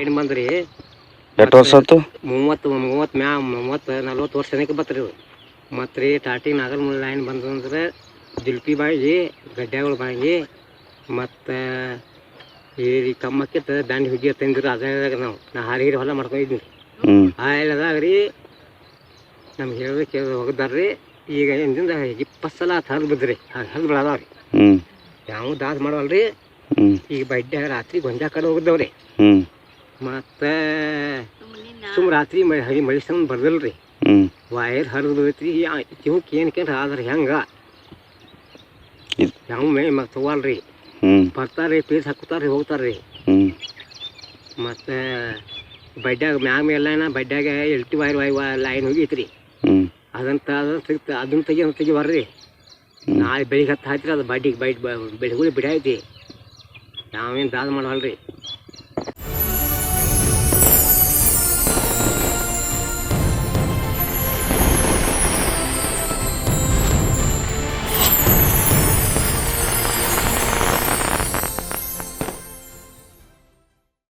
ಏನು ಬಂದ್ರಿ? ಎಷ್ಟು ವರ್ಷ ಆಯ್ತು? ಮೂವತ್ತು ಮೂವತ್ತು ಮ್ಯಾ ಮೂವತ್ತು ನಲ್ವತ್ತು ವರ್ಷ ತನಕ ಬತ್ರಿ ಮತ್ತು ರೀ ಟಾಟಿ ನಾಗರಮುಳಿ ಲೈನ್ ಬಂದಂದ್ರೆ ಜುಲ್ಪಿ ಬಾಯಿ ಗಡ್ಡೆಗಳು ಬಾಯಿ ಮತ್ತು ಈ ಕಮ್ಮಕ್ಕಿತ್ತ ದಂಡ ಹುಗ್ಗಿ ತಂದಿರಿ ಅದಾಗ ನಾವು. ನಾ ಹಾರಿಗಿರಿ ಹೊಲ ಮಾಡ್ಕೊಂಡಿದ್ವಿ ಹ್ಞೂ ಆ ಎಳೆದಾಗ ರೀ ನಮ್ಗೆ ಹೇಳಿದ್ರೆ ಕೇಳಿದ್ರೆ ಹೋಗಿದ್ದಾರ ರೀ ಈಗ ಹಿಂದಿಂದ ಇಪ್ಪತ್ತು ಸಲ ಹರಿದು ಬಿದ್ರಿ. ಹರಿದು ಬಿಡದಾವ ರೀ ಹ್ಞೂ ಯಾವ ದಾದ ಮಾಡವಲ್ರಿ. ಈಗ ಬಡ್ಡೆ ರಾತ್ರಿ ಗೊಂಜಾ ಕಡೆ ಹೋಗಿದ್ದೇವ್ರಿ. ಮತ್ತು ಸುಮ್ ರಾತ್ರಿ ಮಳೆ ಹರಿ ಮಳೆ ಸಂಬಂಧ ಬರ್ದಲ್ರಿ. ವೈರ್ ಹರಿದು ಬಿದ್ದೈತ್ರಿ ಕಿವಕ್ಕೆ ಏನಕ್ಕೆ ಆದ್ರೆ ಹೆಂಗ? ಯಾವ ಮೇ ಮತ್ತೆ ತಗೊಳ್ರಿ ಬರ್ತಾರ್ರಿ ಪೀಸ್ ರೀ ಹೋಗ್ತಾರ್ರಿ. ಮತ್ತು ಬಡ್ಡ್ಯಾಗ ಮ್ಯಾಗ ಮೇಲೆನ ಬಡ್ಡ್ಯಾಗ ಎಲ್ಟಿ ವೈರ್ ವೈ ಲೈನ್ ಹೋಗಿತ್ರಿ. ಅದಂತ ಅದನ್ನ ತೆಗಿತ ಅದನ್ನ ತೆಗಿ ಅದನ್ನ ತೆಗಿ ಬರ್ರಿ. ನಾಳೆ ಬೆಳಿಗ್ಗೆ ಹತ್ತು ಹಾಕ್ರಿ ಅದು ಬಡ್ಡಿಗೆ ಬೈಟ್ ಬೆಳಗುಳಿ ಬಿಡೈತಿ ನಾವೇನು ದಾದ ಮಾಡವಲ್ರಿ.